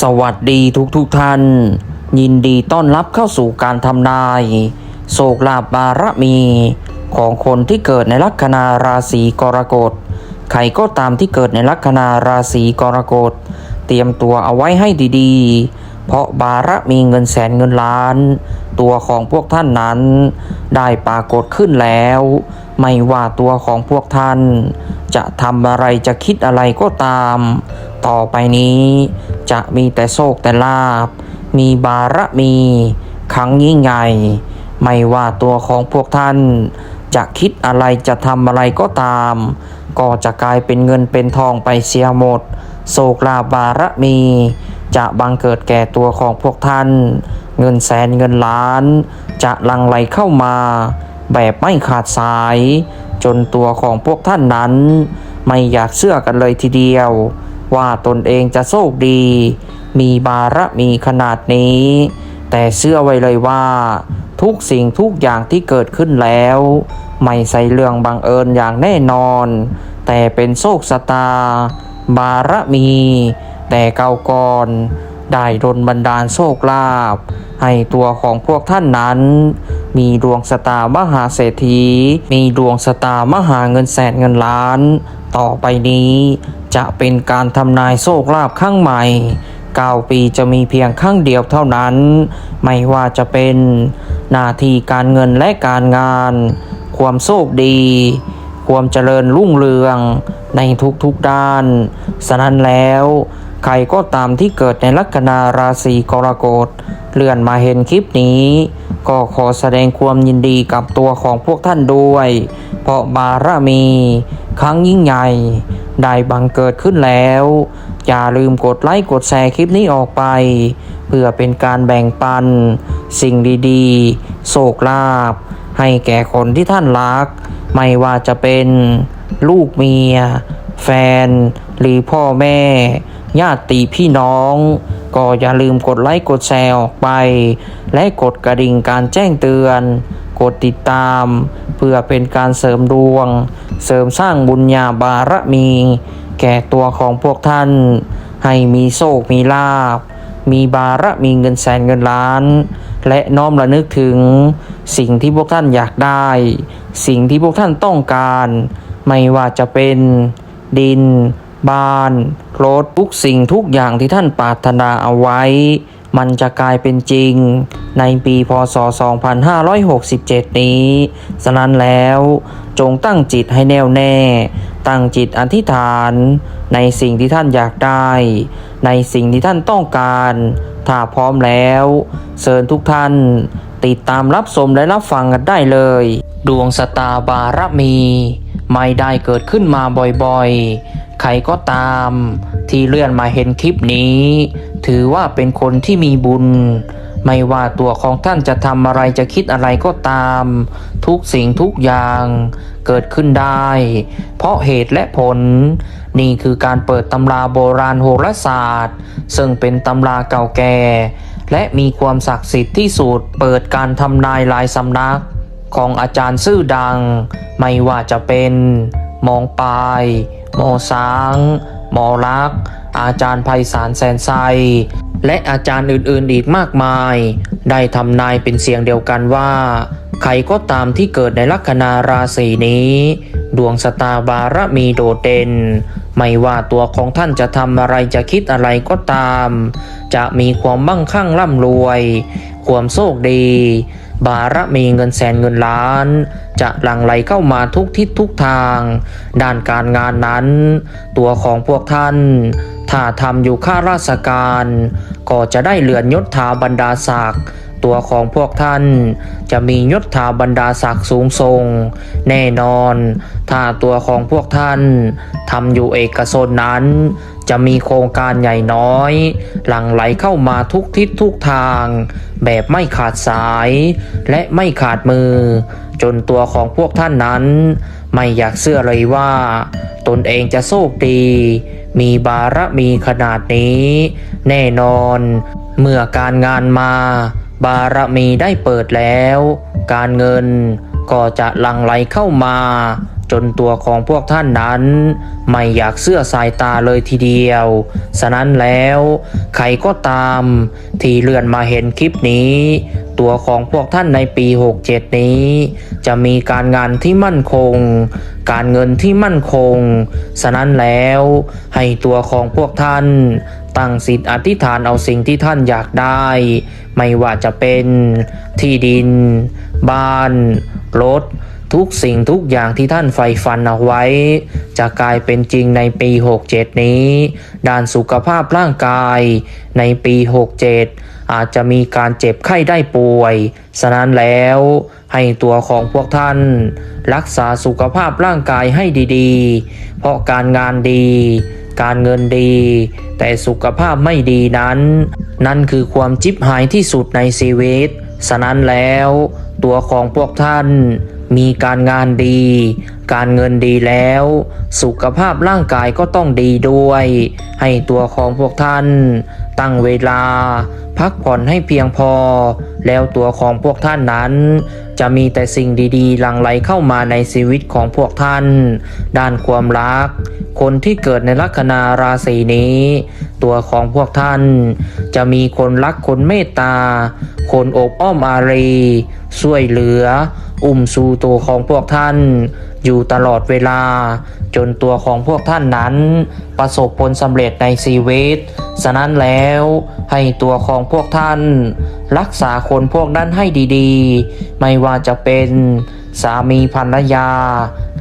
สวัสดีทุกทุกท่าน ยินดีต้อนรับเข้าสู่การทำนาย โศกลาภบารมี ของคนที่เกิดในลัคนาราศีกรกฎใครก็ตามที่เกิดในลัคนาราศีกรกฎเตรียมตัวเอาไว้ให้ดีๆ เพราะบารมีเงินแสนเงินล้าน ตัวของพวกท่านนั้น ได้ปรากฏขึ้นแล้ว ไม่ว่าตัวของพวกท่าน จะทำอะไรจะคิดอะไรก็ตาม ต่อไปนี้ จะมีแต่โชคแต่ลาบ มีบารมีครั้งยิ่งใหญ่ ไม่ว่าตัวของพวกท่าน จะคิดอะไรจะทำอะไรก็ตาม ก็จะกลายเป็นเงินเป็นทองไปเสียหมดโศกลาภบารมี จะบังเกิดแก่ตัวของพวกท่าน เงินแสนเงินล้าน จะลังไหลเข้ามา แบบไม่ขาดสาย จนตัวของพวกท่านนั้น ไม่อยากเชื่อกันเลยทีเดียว ว่าตนเองจะโชคดี มีบารมีขนาดนี้ แต่เชื่อไว้เลยว่า ทุกสิ่งทุกอย่างที่เกิดขึ้นแล้ว ไม่ใช่เรื่องบังเอิญอย่างแน่นอน แต่เป็นโชคชะตา บารมี แต่เก่าก่อน ได้ดลบันดาลโชคลาภให้ตัวของพวกท่านนั้น มีดวงสตามหาเศรษฐี มีดวงสตามหาเงินแสนเงินล้าน ต่อไปนี้จะเป็นการทำนายโชคลาภข้างใหม่9ปีจะมีเพียงครั้งเดียวเท่านั้น ไม่ว่าจะเป็นหน้าที่การเงินและการงาน ความโชคดี ความเจริญรุ่งเรืองในทุกๆด้าน ฉะนั้นแล้ว ใครก็ตามที่เกิดในลัคนาราศีกรกฎเลื่อนมาเห็นคลิปนี้ ก็ขอแสดงความยินดีกับตัวของพวกท่านด้วย เพราะบารมี ครั้งยิ่งใหญ่ได้บังเกิดขึ้นแล้ว อย่าลืมกดไลค์กดแชร์คลิปนี้ออกไป เพื่อเป็นการแบ่งปัน สิ่งดีๆ โศกลาภให้แก่คนที่ท่านรัก ไม่ว่าจะเป็นลูกเมีย แฟน หรือพ่อแม่ ญาติพี่น้อง ก็อย่าลืมกดไลค์กดแชร์ออกไป และกดกระดิ่งการแจ้งเตือน กดติดตาม เพื่อเป็นการเสริมดวง เสริมสร้างบุญญาบารมี แก่ตัวของพวกท่าน ให้มีโชคมีลาภมีบารมีเงินแสนเงินล้าน และน้อมระลึกถึง สิ่งที่พวกท่านอยากได้ สิ่งที่พวกท่านต้องการ ไม่ว่าจะเป็นดิน บ้าน รถ ทุกสิ่งทุกอย่างที่ท่านปรารถนาเอาไว้ มันจะกลายเป็นจริง ในปีพศ 2567 นี้ ฉะนั้นแล้วจงตั้งจิตให้แน่วแน่ ตั้งจิตอธิษฐาน ในสิ่งที่ท่านอยากได้ ในสิ่งที่ท่านต้องการ ถ้าพร้อมแล้วเชิญทุกท่านติดตามรับชมและรับฟังกันได้เลย ดวงสตาบารมี ไม่ได้เกิดขึ้นมาบ่อยๆ ใครก็ตามที่เลื่อนมาเห็นคลิปนี้ ถือว่าเป็นคนที่มีบุญ ไม่ว่าตัวของท่านจะทำอะไรจะคิดอะไรก็ตาม ทุกสิ่งทุกอย่างเกิดขึ้นได้ เพราะเหตุและผล นี่คือการเปิดตำราโบราณโหราศาสตร์ ซึ่งเป็นตำราเก่าแก่ และมีความศักดิ์สิทธิ์ที่สุดเปิดการทำนายลายสำนัก ของอาจารย์ชื่อดัง ไม่ว่าจะเป็นมองปลาย หมอสางหมอลัก อาจารย์ไพศาลแสนไซ และอาจารย์อื่นๆอีกมากมาย ได้ทำนายเป็นเสียงเดียวกันว่า ใครก็ตามที่เกิดในลัคนาราศีนี้ ดวงสตาบารมีโดดเด่น ไม่ว่าตัวของท่านจะทำอะไรจะคิดอะไรก็ตาม จะมีความมั่งคั่งร่ำรวย ความโชคดี บารมีเงินแสนเงินล้าน จะหลั่งไหลเข้ามาทุกทิศทุกทาง ด้านการงานนั้น ตัวของพวกท่าน ถ้าทำอยู่ข้าราชการ ก็จะได้เลื่อนยศถาบรรดาศักดิ์ตัวของพวกท่าน จะมียศถาบรรดาศักดิ์สูงส่ง แน่นอน ถ้าตัวของพวกท่านทำอยู่เอกชนนั้น จะมีโครงการใหญ่น้อย หลั่งไหลเข้ามาทุกทิศทุกทาง แบบไม่ขาดสาย และไม่ขาดมือ จนตัวของพวกท่านนั้น ไม่อยากเชื่อเลยว่า ตนเองจะโชคดี มีบารมีขนาดนี้ แน่นอน เมื่อการงานมา บารมีได้เปิดแล้ว การเงินก็จะหลั่งไหลเข้ามา จนตัวของพวกท่านนั้น ไม่อยากเสื้อสายตาเลยทีเดียว ฉะนั้นแล้วใครก็ตาม ที่เลื่อนมาเห็นคลิปนี้ ตัวของพวกท่านในปี 67 นี้ จะมีการงานที่มั่นคง การเงินที่มั่นคง ฉะนั้นแล้วให้ตัวของพวกท่านตั้งสิทธิ์อธิษฐานเอาสิ่งที่ท่านอยากได้ ไม่ว่าจะเป็นที่ดิน บ้าน รถ ทุกสิ่งทุกอย่างที่ท่านใฝ่ฝันเอาไว้ จะกลายเป็นจริงในปี 67 นี้ ด้านสุขภาพร่างกายในปี 67 อาจจะมีการเจ็บไข้ได้ป่วย ฉะนั้นแล้วให้ตัวของพวกท่าน รักษาสุขภาพร่างกายให้ดีๆ เพราะการงานดี การเงินดี แต่สุขภาพไม่ดีนั้น นั่นคือความจิบหายที่สุดในชีวิต ฉะนั้นแล้ว ตัวของพวกท่าน มีการงานดี การเงินดีแล้ว สุขภาพร่างกายก็ต้องดีด้วย ให้ตัวของพวกท่าน ตั้งเวลา พักผ่อนให้เพียงพอ แล้วตัวของพวกท่านนั้น จะมีแต่สิ่งดีๆ หลั่งไหลเข้ามาในชีวิตของพวกท่าน ด้านความรัก คนที่เกิดในลัคนาราศีนี้ ตัวของพวกท่าน จะมีคนรักคนเมตตา คนอบอ้อมอารีช่วยเหลือ อุ้มสู่ตัวของพวกท่าน อยู่ตลอดเวลา จนตัวของพวกท่านนั้น ประสบผลสำเร็จในชีวิต ฉะนั้นแล้วให้ตัวของพวกท่าน รักษาคนพวกนั้นให้ดีๆ ไม่ว่าจะเป็นสามีภรรยา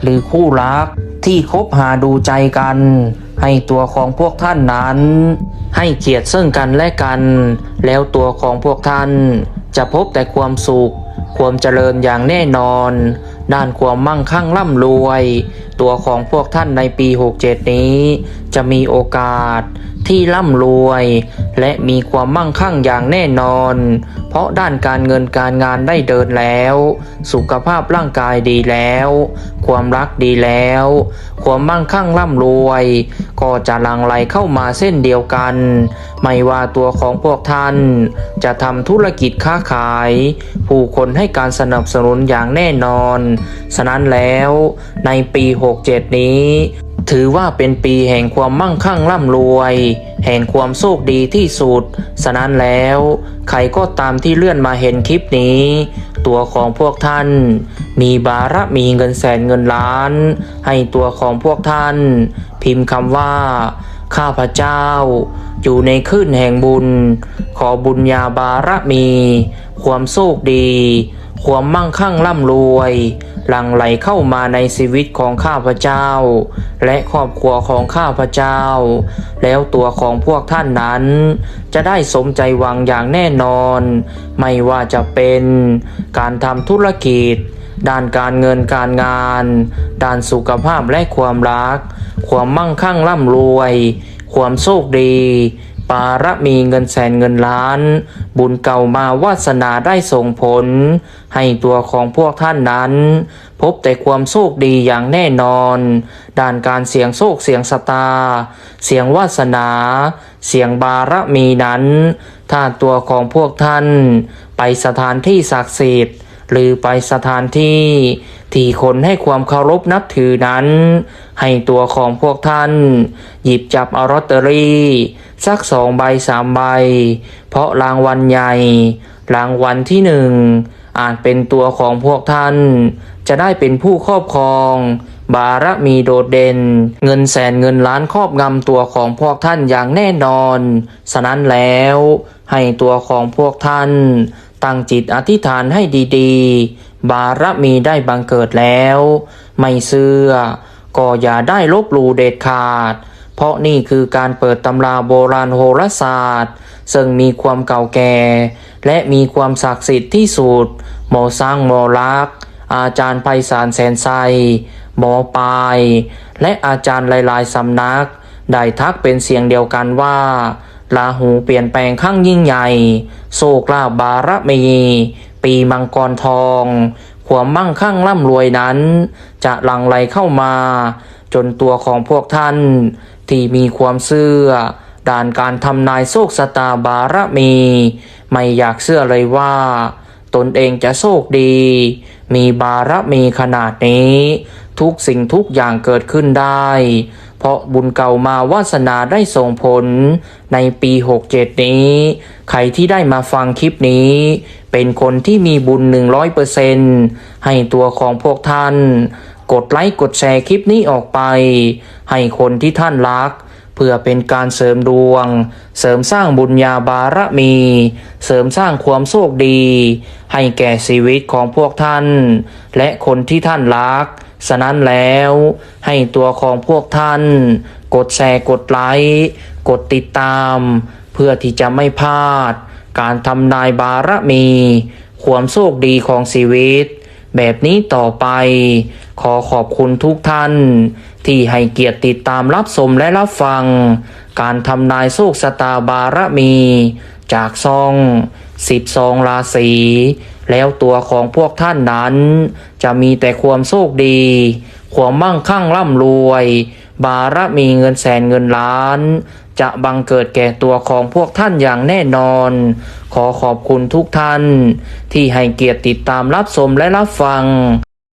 หรือคู่รักที่คบหาดูใจกัน ให้ตัวของพวกท่านนั้น ให้เกียรติซึ่งกันและกัน แล้วตัวของพวกท่าน จะพบแต่ความสุข ความเจริญอย่างแน่นอน ด้านความมั่งคั่งร่ำรวย ตัวของพวกท่านในปี 67 นี้ จะมีโอกาสที่ร่ำรวย และมีความมั่งคั่งอย่างแน่นอน เพราะด้านการเงินการงานได้เดินแล้ว สุขภาพร่างกายดีแล้ว ความรักดีแล้ว ความมั่งคั่งร่ำรวย ก็จะลังไหลเข้ามาเส้นเดียวกัน ไม่ว่าตัวของพวกท่าน จะทำธุรกิจค้าขาย ผู้คนให้การสนับสนุนอย่างแน่นอน ฉะนั้นแล้วในปี67 นี้ ถือว่าเป็นปีแห่งความมั่งคั่งร่ำรวย แห่งความโชคดีที่สุด ฉะนั้นแล้ว ใครก็ตามที่เลื่อนมาเห็นคลิปนี้ ตัวของพวกท่าน มีบารมีเงินแสนเงินล้าน ให้ตัวของพวกท่าน พิมพ์คำว่า ข้าพเจ้า อยู่ในคลื่นแห่งบุญ ขอบุญญาบารมี ความโชคดี ความมั่งคั่งร่ำรวย หลั่งไหลเข้ามาในชีวิตของข้าพเจ้า และครอบครัวของข้าพเจ้า แล้วตัวของพวกท่านนั้น จะได้สมใจหวังอย่างแน่นอน ไม่ว่าจะเป็นการทำธุรกิจ ด้านการเงินการงาน ด้านสุขภาพและความรัก ความมั่งคั่งร่ำรวย ความโชคดี ปาระมีเงินแสนเงินล้าน บุญเก่ามาวาสนาได้ส่งผล ให้ตัวของพวกท่านนั้น พบแต่ความโชคดีอย่างแน่นอน ด้านการเสียงโชคเสียงสตา เสียงวาสนา เสียงบารมีนั้น ถ้าตัวของพวกท่าน ไปสถานที่ศักดิ์สิทธิ์ หรือไปสถานที่ที่คนให้ความเคารพนับถือนั้น ให้ตัวของพวกท่าน หยิบจับเอาลอตเตอรี่ สักสองใบสามใบ เพราะรางวัลใหญ่ รางวัลที่หนึ่งอาจเป็นตัวของพวกท่าน จะได้เป็นผู้ครอบครอง บารมีโดดเด่น เงินแสนเงินล้านครอบงำตัวของพวกท่านอย่างแน่นอน ฉะนั้นแล้วให้ตัวของพวกท่าน ตั้งจิตอธิษฐานให้ดีๆ บารมีได้บังเกิดแล้ว ไม่เชื่อ ก็อย่าได้ลบหลู่เด็ดขาด เพราะนี่คือการเปิดตำราโบราณโหราศาสตร์ ซึ่งมีความเก่าแก่ และมีความศักดิ์สิทธิ์ที่สุด หมอสร้างหมอลัก อาจารย์ไพศาลแสนไซหมอปลาย และอาจารย์หลายๆสำนัก ได้ทักเป็นเสียงเดียวกันว่า ลาหูเปลี่ยนแปลงข้างยิ่งใหญ่ โศกลาบารมี ปีมังกรทอง ความมั่งคั่งร่ำรวยนั้น จะหลั่งไหลเข้ามา จนตัวของพวกท่าน ที่มีความเชื่อด้านการทำนายโชคชะตาบารมี ไม่อยากเชื่อเลยว่า ตนเองจะโชคดี มีบารมีขนาดนี้ ทุกสิ่งทุกอย่างเกิดขึ้นได้ เพราะบุญเก่ามาวาสนาได้ส่งผลในปี 67 นี้ ใครที่ได้มาฟังคลิปนี้ เป็นคนที่มีบุญ 100%ให้ตัวของพวกท่าน กดไลค์กดแชร์คลิปนี้ออกไป ให้คนที่ท่านรัก เพื่อเป็นการเสริมดวง เสริมสร้างบุญญาบารมี เสริมสร้างความโชคดี ให้แก่ชีวิตของพวกท่าน และคนที่ท่านรัก ฉะนั้นแล้วให้ตัวของพวกท่าน กดแชร์กดไลค์กดติดตาม เพื่อที่จะไม่พลาด การทำนายบารมี ความโชคดีของชีวิต แบบนี้ต่อไป ขอขอบคุณทุกท่าน ที่ให้เกียรติติดตามรับชมและรับฟัง การทำนายโชคชะตาบารมี จากซองสิบซองราศี แล้วตัวของพวกท่านนั้น จะมีแต่ความโชคดี ความมั่งคั่งร่ำรวย บารมีเงินแสนเงินล้าน จะบังเกิดแก่ตัวของพวกท่านอย่างแน่นอน ขอขอบคุณทุกท่าน ที่ให้เกียรติติดตามรับชมและรับฟัง